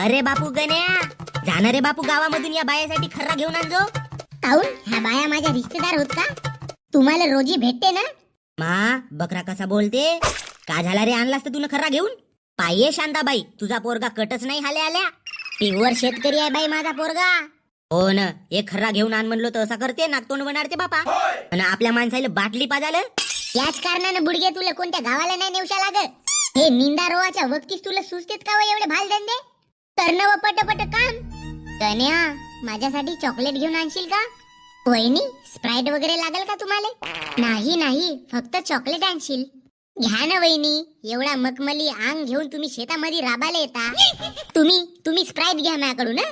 अरे बापू गण्या जाणार रे बापू गावामधून या बायासाठी खर्रा घेऊन आणजो काऊन? ह्या बाया माझ्या रिश्तेदार होत का? तुम्हाला रोजी भेटते ना? मा बकरा कसा बोलते? का झाला रे आणलास तर तुला खर्रा घेऊन? पाये शांताबाई तुझा पोरगा कटच नाही हाले आल्या. पिवर शेतकरी आहे बाई माझा पोरगा. हो न एक खर्रा घेऊन आण म्हणलो तर असा करते नागतोंड बनाडते बापा. आणि आपल्या माणसाला बाटली पाजालं. याच कारणानं बुडगे तुला कोणत्या गावाला नाही नेवशा लागत? हे निंदा रोवाच्या वक्तीस तुला सुचतेत का एवढे भाल धंदे करणं व पटपट काम कन्या माझ्यासाठी चॉकलेट घेऊन आणशील का? वहिनी स्प्राईट वगैरे लागेल का तुम्हाला? नाही नाही फक्त चॉकलेट आणशील. घ्या ना वहिनी एवढा मखमली आंग घेऊन तुम्ही शेतामध्ये राबायला येता. तुम्ही तुम्ही स्प्राईट घ्या माझ्याकडून हं?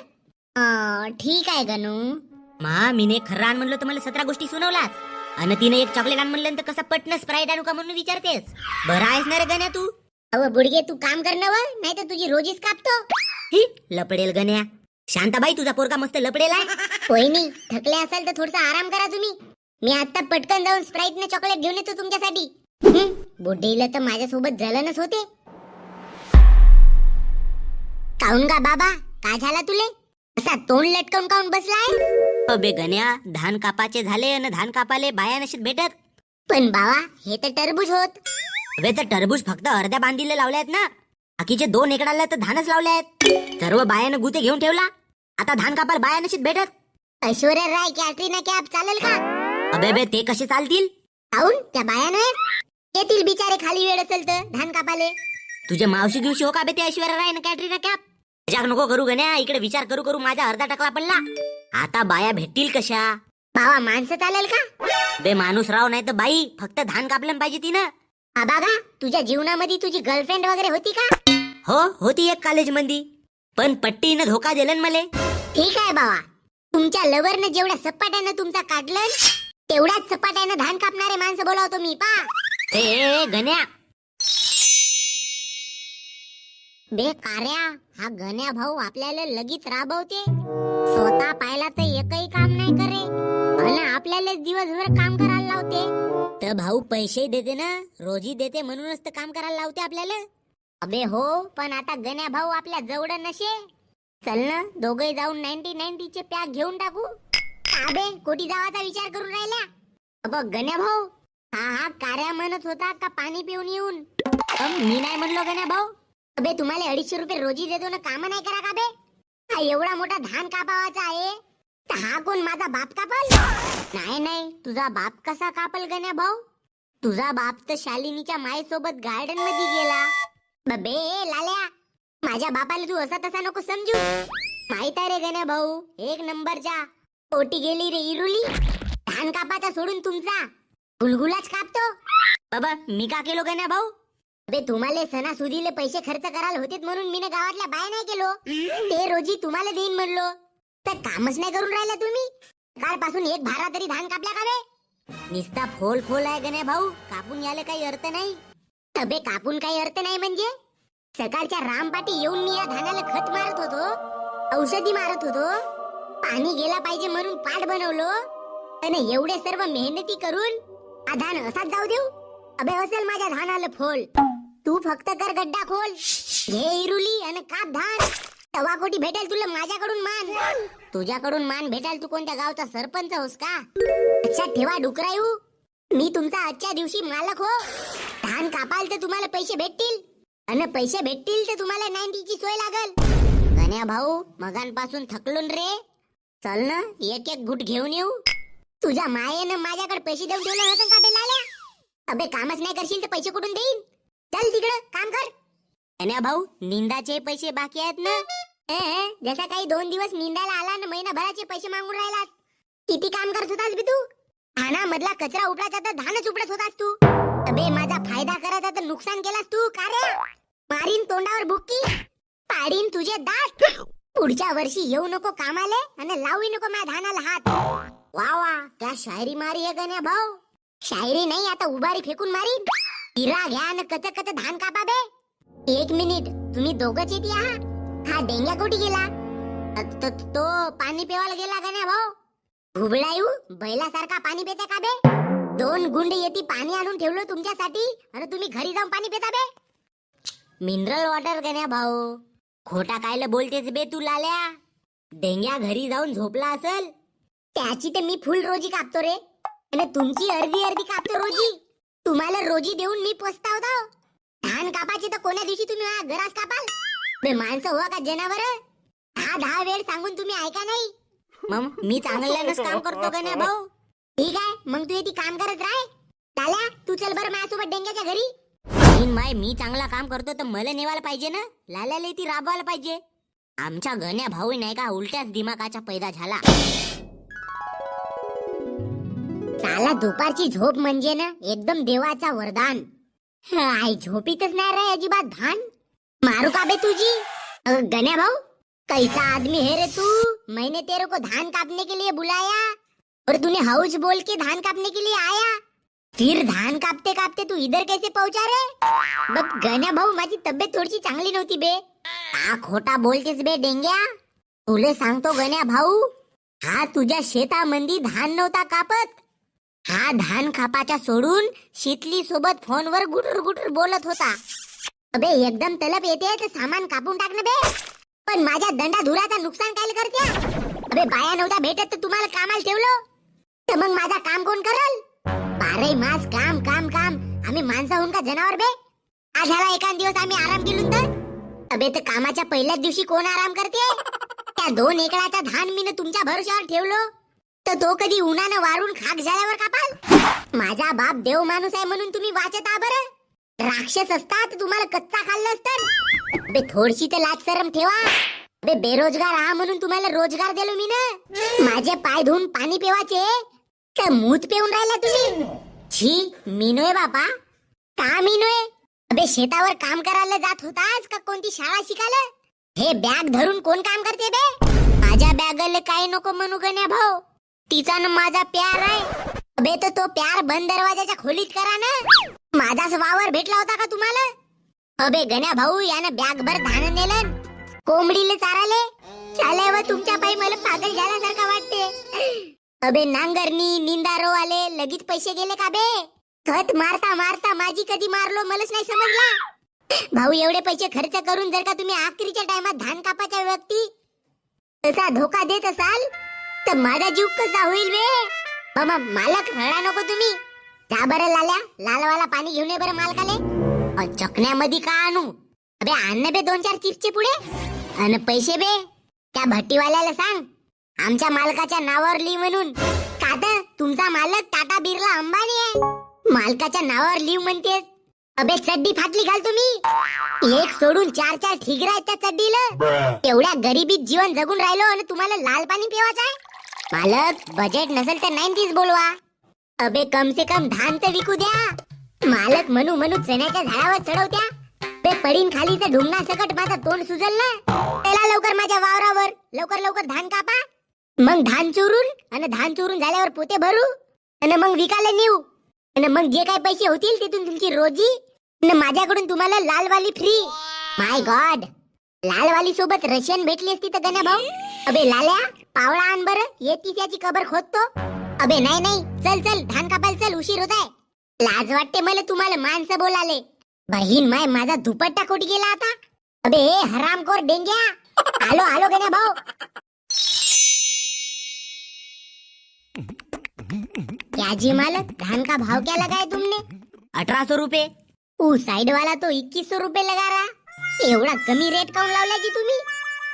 अं, ठीक आहे गणू. मा मीने खर्रा आण म्हणलं तर मला सतरा गोष्टी सुनावलास. आणि तिने एक चॉकलेट आण म्हणलं तर कसं पटन स्प्राईट आणू का म्हणून विचारतेस? बरं आहेस ना रे गण्या तू? अव बुडगे तू काम कर ना नाही तर तुझी रोजीच कापतो. ही लपडेल गण्या. शांताबाई तुझा पोरगा मस्त लपडेल आहे. वहिनी थकले असाल तर थोडसा आराम करा तुम्ही. मी आता पटकन जाऊन स्प्राईट ने चॉकलेट घेऊन येतो तुमच्यासाठी. बुड्ढीला तर माझ्यासोबत जलनच होते. काऊन का बाबा? का झाला तुले? असा तोंड लटकवून काऊन बसलाय? अबे गण्या धान कापाचे झाले आणि धान कापाले बाया नशीत भेटत. पण बाबा हे तर टरबूज होत. अबे तर टरबूज फक्त अर्ध्या बांधीले लावले आहेत ना. बाकीचे दोन एकडाला तर धानच लावले आहेत. सर्व बायानं गुते घेऊन ठेवला. आता धान कापाल बाया नशीत भेटत. ऐश्वर्या राय कॅटरीना कॅब चालेल का? अबे बे ते कसे चालतील? काऊन? त्या बाया नाही येतील बिचारे खाली वेळ असेल तर धान कापाले. तुझे मावशी गिवशी हो का बे ते ऐश्वर्या राय ना कॅटरीना कॅप? त्याच्याक नको करू गण्या इकडे विचार करू करू माझा अर्धा टकला पडला. आता बाया भेटतील कशा? बाबा माणसं चालेल का? बे माणूस राव नाही तर बाई फक्त धान कापलं पाहिजे तिनं. आबा का तुझ्या जीवनामध्ये तुझी गर्लफ्रेंड वगैरे होती का? हो होती एक कॉलेज मंदी पण पट्टीनं धोका दिलन मले. ठीक आहे बाबा. तुमच्या लवरनं जेवढ्या सपाट्यानं तुमचा काढलं तेवढ्याच सपाट्यानं धान कापणारे माणसं बोलावतो मी पा ए, ए गण्या. बे कार्या हा गण्या भाऊ आपल्याला लगेच राबवते. स्वतः पाहिला तर एकही काम नाही करे. आणि आपल्याला दिवसभर काम करायला लावते? तर भाऊ पैसे देते ना रोजी देते म्हणूनच तर काम करायला लावते आपल्याला. अबे हो पण आता गण्या भाऊ आपल्या जवळ नशे चल ना दोघे जाऊन नाईन्टी नाईन्टी चे पॅक घेऊन टाकू. अबे कोटी जावाचा विचार करून राहिला अब गण्या भाऊ हा हा कार्या म्हणत होता का पाणी पिऊन येऊन? मी नाही म्हणलो गण्या भाऊ. अबे तुम्हाला अडीचशे रुपये रोजी देतो ना काम नाही करा का बे? हा एवढा मोठा धान कापावाचा आहे. तर हा कोण माझा बाप कापल? नाही नाही. तुझा बाप कसा कापल गण्या भाऊ? तुझा बाप तर शालिनीच्या मायेसोबत गार्डनमध्ये गेला. बबे लाल्या. माझ्या बापाला तू असा तसा नको समजू. माहीत आहे रे गण्या भाऊ. एक नंबरच्या ओटी गेली रे इरुली. धान कापाचा सोडून तुमचा. गुलगुलाच कापतो. बाबा मी का केलो गण्या भाऊ? अबे तुम्हाला सणासुदीले पैसे खर्च करायला होते म्हणून मी गावातल्या बाय नाही केलो. ते रोजी तुम्हाला देईन म्हणलो. तर कामच नाही करून राहिला तुम्ही? कालपासून एक भारा तरी धान कापल्या का बे? निस्ता फोल फोल आहे गणे भाऊ कापून यायला काही अर्थ नाही. तबे कापून काही अर्थ नाही म्हणजे? सकाळच्या रामपाटी येऊन मी या धानाला खत मारत होतो औषधी मारत होतो. पाणी गेला पाहिजे म्हणून पाठ बनवलो. आणि एवढे सर्व मेहनती करून हा धान असाच जाऊ देऊ? अबे असेल माझ्या धानाला फोल. तू फक्त कर गड्डा खोल. घे इरुली आणि काप धान. तवा कोटी भेटेल तुला माझ्याकडून मान. तुझ्याकडून मान भेटेल तू कोणत्या गावचा सरपंच होस का? अच्छा ठेवा डुकरा येऊ मी तुमचा आजच्या दिवशी मालक हो. धान कापाल तर तुम्हाला पैसे भेटतील. आणि पैसे भेटतील तर तुम्हाला नाईन्टीची सोय लागल. गण्या भाऊ मगांपासून थकलून रे. चल ना एक एक घुट घेऊन येऊ. तुझ्या मायेनं माझ्याकडे पैसे देऊन ठेवले होते का बे लाल्या? अबे कामच नाही करशील तर पैसे कुठून देईन? चल तिकडं काम कर. गण्या भाऊ निंदाचे पैसे बाकी आहेत ना? जसा काही दोन दिवस निंदायला आला ना महिनाभराचे पैसे मागून राहिलास. किती काम करत होतास बी तू? आणा मधला कचरा उपडायचा तर धानच उपडत होतास तू. अबे माझा फायदा करायचा तर नुकसान केलास तू का रे? मारीन तोंडावर बुक्की पाडीन तुझे दात. पुढच्या वर्षी येऊ नको कामाले आणि लावू नको माझ्या धानाला हात. वा वा त्या शायरी मारी आहे गण्या भाऊ. शायरी नाही आता उभारी फेकून मारीन. इरा घ्या आणि कच कच धान कापा बे. एक मिनिट तुम्ही दोघच येते आहात हा डेंग्या कुठे गेला? त- तो पाणी पिवायला गेला का नाही भाऊ? घुबडायू बैलासारखा पाणी पिते का बे? दोन गुंड येती पाणी आणून ठेवलं तुमच्यासाठी आणि तुम्ही घरी जाऊन पाणी पिता बे? मिनरल वॉटर गण्या भाऊ? खोटा कायला बोलतेस बे तू लाल्या? डेंग्या घरी जाऊन झोपला असल? त्याची तर मी फुल रोजी कापतो रे. आणि तुमची अर्धी अर्धी कापतो रोजी. तुम्हाला रोजी देऊन मी पस्तावतो धान कापाची तर कोण्या दिवशी तुम्ही माझ्या घरास कापाल? बे माणसं हो का जनावर? दहा दहा वेळ सांगून तुम्ही ऐका नाही. मग मी चांगल्यानंच काम करतो का नाही भाऊ? ठीक आहे मग तू येते काम करत राह. टाल्या तू चल बरं माझ्यासोबत डेंग्याच्या घरी. बहीण माय मी चांगला काम करतो तर मला नेवायला पाहिजे ना? लाल्याला ती राबवायला पाहिजे. आमच्या गण्या भाऊ नाही का उलट्याच दिमागाचा पैदा झाला. साला दुपारची झोप म्हणजे ना एकदम देवाचा वरदान. आई झोपीतच नाही रे अजिबात धान मारू का बे तुझी गण्या भाऊ कैसा आदमी है रे तू? मैंने तेरे को धान काटने के लिए बुलाया और तूने हाउस बोल के धान काटने के लिए आया। फिर धान कापते कापते तू इधर कैसे पहुँचा रे? बघ गण्या भाऊ माझी तब्येत थोडीशी चांगली नव्हती बे। का खोटा बोलतेस बे डेंग्या? तुले सांगतो गण्या भाऊ, हा तुझ्या शेतामंदी धान नव्हता कापत. हा धान कापाच्या सोडून शितली सोबत फोनवर गुटर गुटर बोलत होता. अबे एकदम तलब येते तर सामान कापून टाक ना बे. पण माझ्या दंडा धुराचा नुकसान काय करते अबे बाया नव्हता भेटत तर तुम्हाला कामाला ठेवलं? तर मग माझा काम कोण करल? बारे मास काम काम काम. आम्ही माणसाहून का जनावर बे? आज ह्याला एखाद दिवस आम्ही आराम केलो तर? अबे तर कामाच्या पहिल्याच दिवशी कोण आराम करते? त्या दोन एकराचा धान मी तुमच्या भरोश्यावर ठेवलो. तर तो कधी उन्हानं वारून खाक झाल्यावर कापाल? माझा बाप देव माणूस आहे म्हणून तुम्ही वाचता बरं. राक्षस असतात तुम्हाला कच्चा खाल्लं असतं. बे थोडशी तर लाज सरम ठेवा. बे बेरोजगार हा म्हणून तुम्हाला रोजगार दिलो मी ना. माझे पाय धुवून पाणी पिवाचे. का मूत पिऊन राहिला तुम्ही. छी मीनोय बाबा. का मीनोय अबे शेतावर काम करायला जात होतास का कोणती शाळा शिकायला? हे बॅग धरून कोण काम करते बे? माझ्या बॅगला काय नको म्हणू गण्या भाऊ. तिचा न माझा प्यार आहे. अबे तर तो प्यार बंद दरवाजाच्या खोलीत करा ना. माझाच वावर भेटला होता का तुम्हाला? अबे गण्या भाऊ यानं बॅग भर धान नेलं कोंबडीले चाराले. चाले व तुमच्या पायी मला पागल झाल्यासारखा वाटते. अबे नांगरणी निंदारो आले लगेच पैसे गेले का बे? खत मारता मारता माझी कधी मारलो मलाच नाही समजला. भाऊ एवढे पैसे खर्च करून जर का तुम्ही आखरीच्या टायमात धान कापाच्या व्यक्ती तसा धोका देत असाल तर माझा जीव कसा होईल बे? मालक रडा नको तुम्ही. जा बरं लाल्या. लालवाला पाणी घेऊन ये बरं मालकाले. चकण्यामध्ये का आणू? अबे आण बे दोन चार चिप्सचे पुढे. अन पैसे बे. त्या भट्टीवाल्याला सांग. आमच्या मालकाच्या नावावर लिव म्हणून. का तर तुमचा मालक टाटा बिरला अंबानी आहे. मालकाच्या नावावर लिव म्हणते अबे चड्डी फाटली घाल तुम्ही. एक सोडून चार चार ठिगरा आहेत त्या चड्डीला. एवढ्या गरिबीत जीवन जगून राहिलो आणि तुम्हाला लाल पाणी पिवायचं आहे? मालक बजेट नसेल तर नाईन्टीज बोलवा. अबे कम से कम धान तर विकू द्या. मालक म्हणू म्हणू चण्याच्या झाडावर चढवत्या. ते पडीन खाली तर ढुंगणा सकट माझा तोंड सुजल त्याला लवकर माझ्या वावरावर. लवकर लवकर धान कापा. मग धान चोरून आणि धान चोरून झाल्यावर पोते भरू. आणि मग विकायला नेऊ. आणि मग जे काही पैसे होतील तिथून तुमची रोजी. आणि माझ्याकडून तुम्हाला लालवाली फ्री माय गॉड लालवाली सोबत रशियन भेटली असती तर गण्या भाऊ. अबे लाल्या पावळा आण बरं. येती त्याची कबर खोदतो. अबे नाही नाही. चल चल. धान कापायला चल. उशीर होत आहे. लाज वाटते मला तुम्हाला माणसं बोलाले बहीण माय माझा दुपट्टा कुठे गेला आता? अबे हे हरामखोर डेंग्या. आलो आलो गण्या भाऊ? क्या जी मालक धान का भाव क्या लगाया तुमने? अठरा सौ रुपये. ऊ साइड वाला तो इक्कीस सौ रुपये लगा रहा. एवढा कमी रेट काऊन लावला की तुम्ही?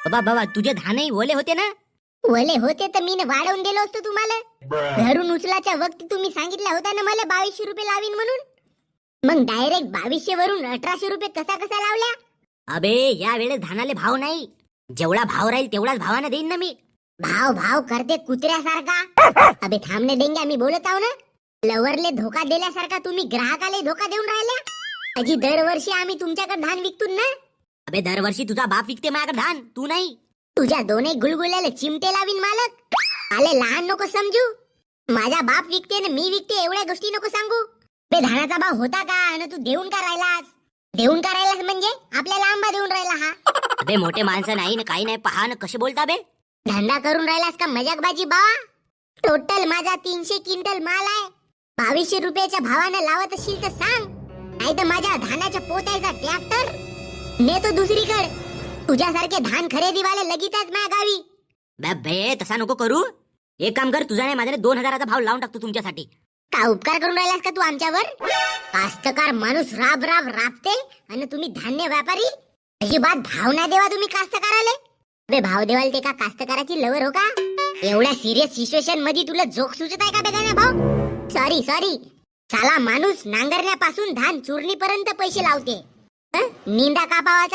बाबा बाबा तुझे धानही ओले होते ना? वले होते तर मी वाढवून दिलं असतं तुम्हाला. धरून उचलाच्या वक्ती तुम्ही सांगितला होता ना मला बावीसशे रुपये लावीन म्हणून? मग डायरेक्ट बावीसशे वरून अठराशे रुपये कसा कसा लावल्या? अबे या वेळेस धानाले भाव नाही. जेवढा भाव राहील तेवढाच भावानं देईन ना मी. भाव भाव करते कुत्र्यासारखा. अबे थांबणे डेंग्या मी बोलत आहो ना. लवरले धोका दिल्यासारखा तुम्ही ग्राहकाला धोका देऊन राहिल्या? अजी दरवर्षी आम्ही तुमच्याकडे धान विकतो ना? अबे दरवर्षी तुझा बाप विकते माझ्याकडे धान तू नाही. तुझ्या दोन्ही गुलगुल्याला चिमटे लावीन मालक. आले लहान नको समजू. माझा बाप विकते ना मी विकते एवढ्या गोष्टी नको सांगू. बे धानाचा भाव होता का? आणि तू देऊन का राहिलास? देऊन का राहिलास म्हणजे? आपल्याला आंबा देऊन राहिला हा. अबे मोठे माणसं नाही ना काही नाही. पहा ना कसे बोलता बे. धंदा करून राहिलास का मजाकबाजी बा टोटल माझा तीनशे क्विंटल माल आहे. बावीसशे रुपयाच्या भावानं लावत असशील तर सांग. नाही तर माझ्या धानाच्या पोत्याचा ट्रॅक्टर नेतो दुसरीकडे. तुझ्यासारखे धान खरेदीवाले लगीतच माझ्या गावी. बे बे तसा नको करू. एक काम कर तुझा नाही माझ्या दोन हजाराचा भाव लावून टाकतो तुमच्यासाठी. का उपकार करून राहिलास का तू आमच्यावर? कास्तकार माणूस राब राब राबते आणि तुम्ही धान्य व्यापारी? अजिबात भाव नाही देवा तुम्ही कास्तकाराले. अबे भाव देवाल ते का कास्तकाराची लवर हो का? एवढ्या सिरियस सिच्युएशनमध्ये तुला जोक सुचत आहे का बेगाने भाऊ? सॉरी सॉरी साला माणूस नांगरण्यापासून धान चुरणीपर्यंत पैसे लावते. हं? निंदा कापावाचा